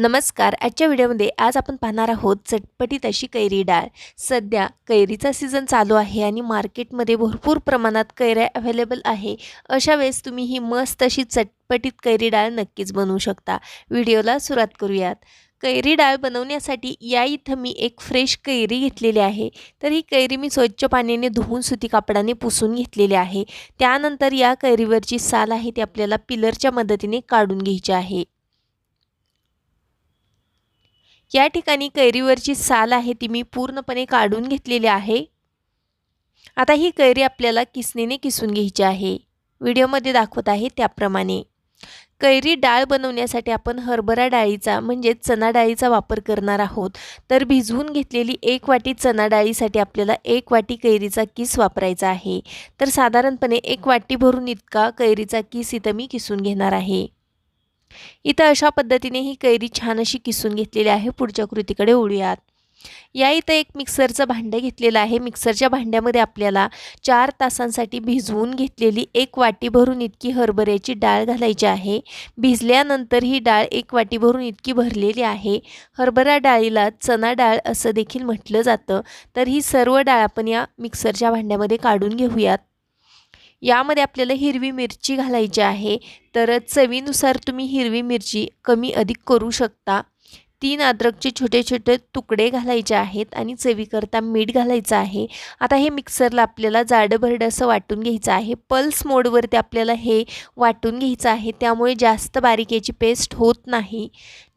नमस्कार. आजच्या व्हिडिओमध्ये आज आपण पाहणार आहोत चटपटीत अशी कैरी डाळ. सध्या कैरीचा सीझन चालू आहे आणि मार्केटमध्ये भरपूर प्रमाणात कैऱ्या अवेलेबल आहे. अशा वेळेस तुम्ही ही मस्त अशी चटपटीत कैरी डाळ नक्कीच बनवू शकता. व्हिडिओला सुरुवात करूयात. कैरी डाळ बनवण्यासाठी या इथं मी एक फ्रेश कैरी घेतलेली आहे. तर ही कैरी मी स्वच्छ पाण्याने धुवून सुती कापडाने पुसून घेतलेली आहे. त्यानंतर या कैरीवरची साल आहे ती आपल्याला पिलरच्या मदतीने काढून घ्यायची आहे. या ठिकाणी कैरीवरची साल आहे ती मी पूर्णपणे काढून घेतलेली आहे. आता ही कैरी आपल्याला किसणीने किसून घ्यायची आहे. व्हिडिओमध्ये दाखवत आहे त्याप्रमाणे. कैरी डाळ बनवण्यासाठी आपण हरभरा डाळीचा म्हणजेच चना डाळीचा वापर करणार आहोत. तर भिजवून घेतलेली एक वाटी चना डाळीसाठी आपल्याला एक वाटी कैरीचा किस वापरायचा आहे. तर साधारणपणे एक वाटी भरून इतका कैरीचा किस इथं मी किसून घेणार आहे. इथं अशा पद्धतीने ही कैरी छान अशी किसून घेतलेली आहे. पुढच्या कृतीकडे ओळूयात या इथं एक मिक्सरचं भांडं घेतलेलं आहे. मिक्सरच्या भांड्यामध्ये आपल्याला चार तासांसाठी भिजवून घेतलेली एक वाटी भरून इतकी हरभऱ्याची डाळ घालायची आहे. भिजल्यानंतर ही डाळ एक वाटी भरून इतकी भरलेली आहे. हरभरा डाळीला चना डाळ असं देखील म्हटलं जातं. तर ही सर्व डाळ आपण या मिक्सरच्या भांड्यामध्ये काढून घेऊयात. यामध्ये आपल्याला हिरवी मिरची घालायची आहे. तर चवीनुसार तुम्ही हिरवी मिरची कमी अधिक करू शकता. तीन अद्रकचे छोटे छोटे तुकडे घालायचे आहेत आणि चवीकरता मीठ घालायचं आहे. आता हे मिक्सरला आपल्याला जाडं भरडं असं वाटून घ्यायचं आहे. पल्स मोडवरती आपल्याला हे वाटून घ्यायचं आहे. त्यामुळे जास्त बारीक याची पेस्ट होत नाही.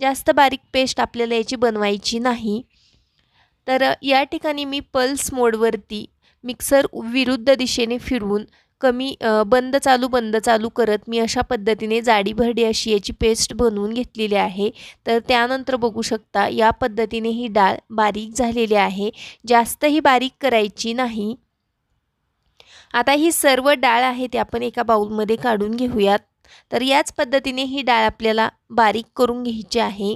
जास्त बारीक पेस्ट आपल्याला याची बनवायची नाही. तर या ठिकाणी मी पल्स मोडवरती मिक्सर विरुद्ध दिशेने फिरवून कमी बंद चालू बंद चालू करत मी अशा पद्धतीने जाडी भरडी अशी याची पेस्ट बनवून घेतलेली आहे. तर त्यानंतर बघू शकता या पद्धतीने ही डाळ बारीक झालेली आहे. जास्तही बारीक करायची नाही. आता ही सर्व डाळ आहे ते आपण एका बाऊलमध्ये काढून घेऊयात. तर याच पद्धतीने ही डाळ आपल्याला बारीक करून घ्यायची आहे.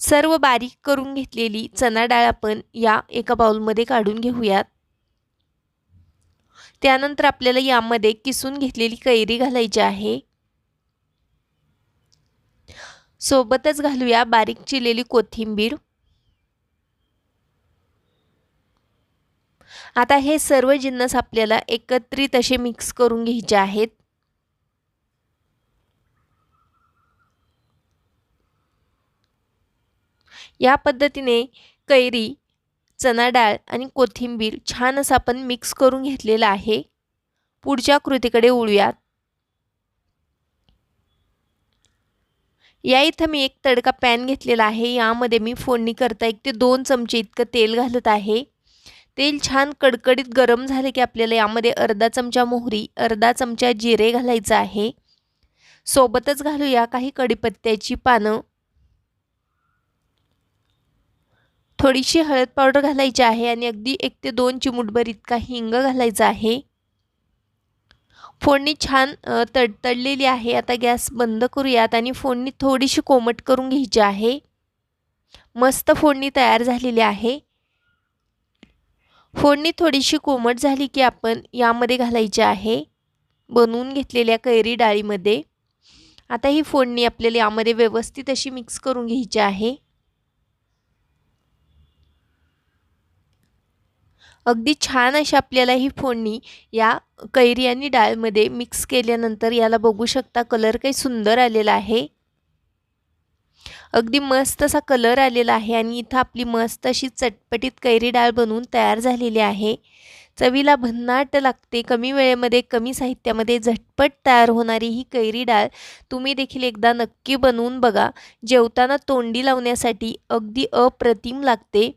सर्व बारीक करून घेतलेली चना डाळ आपण या एका बाऊलमध्ये काढून घेऊयात. त्यानंतर आपल्याला यामध्ये किसून घेतलेली कैरी घालायची आहे. सोबतच घालूया बारीक चिरलेली कोथिंबीर. आता हे सर्व जिन्नस आपल्याला एकत्रित असे मिक्स करून घ्यायचे आहेत. या पद्धतीने कैरी चना डाळ आणि कोथिंबीर छान असं आपण मिक्स करून घेतलेलं आहे. पुढच्या कृतीकडे उळूयात या इथं मी एक तडका पॅन घेतलेला आहे. यामध्ये मी फोडणी करता एक ते दोन चमचे इतकं तेल घालत आहे. तेल छान कडकडीत गरम झाले की आपल्याला यामध्ये अर्धा चमचा मोहरी अर्धा चमचा जिरे घालायचं आहे. सोबतच घालूया काही कडीपत्त्याची पानं. थोडीशी हळद पावडर घालायची आहे आणि अगदी एक ते दोन चिमुटभर इतका हिंग घालायचा आहे. फोडणी छान तडतडलेली आहे. आता गॅस बंद करूयात आणि फोडणी थोडीशी कोमट करून घ्यायची आहे. मस्त फोडणी तयार झालेली आहे. फोडणी थोडीशी कोमट झाली की आपण यामध्ये घालायची आहे. बनवून घेतलेल्या कैरी डाळीमध्ये. आता ही फोडणी आपल्याला यामध्ये व्यवस्थित अशी मिक्स करून घ्यायची आहे. अगदी छान अशी आपल्याला ही फोडणी या कैरी आणि डाळमध्ये मिक्स केल्यानंतर याला बघू शकता कलर काही सुंदर आलेला आहे. अगदी मस्त असा कलर आलेला आहे आणि इथं आपली मस्त अशी चटपटीत कैरी डाळ बनवून तयार झालेली आहे. चवीला भन्नाट लागते. कमी वेळेमध्ये कमी साहित्यामध्ये झटपट तयार होणारी ही कैरी डाळ तुम्ही देखील एकदा नक्की बनवून बघा. जेवताना तोंडी लावण्यासाठी अगदी अप्रतिम लागते.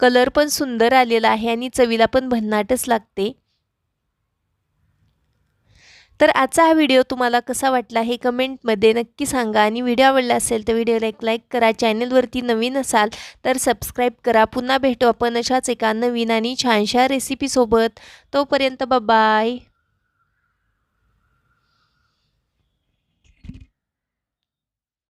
कलर पण सुंदर आलेला आहे आणि चवीला पण भन्नाटच लागते. तर आजचा हा व्हिडिओ तुम्हाला कसा वाटला हे कमेंटमध्ये नक्की सांगा आणि व्हिडिओ आवडला असेल तर व्हिडिओला एक लाईक करा. चॅनलवरती नवीन असाल तर सबस्क्राईब करा. पुन्हा भेटू आपण अशाच एका नवीन आणि छानशा रेसिपीसोबत तोपर्यंत बाय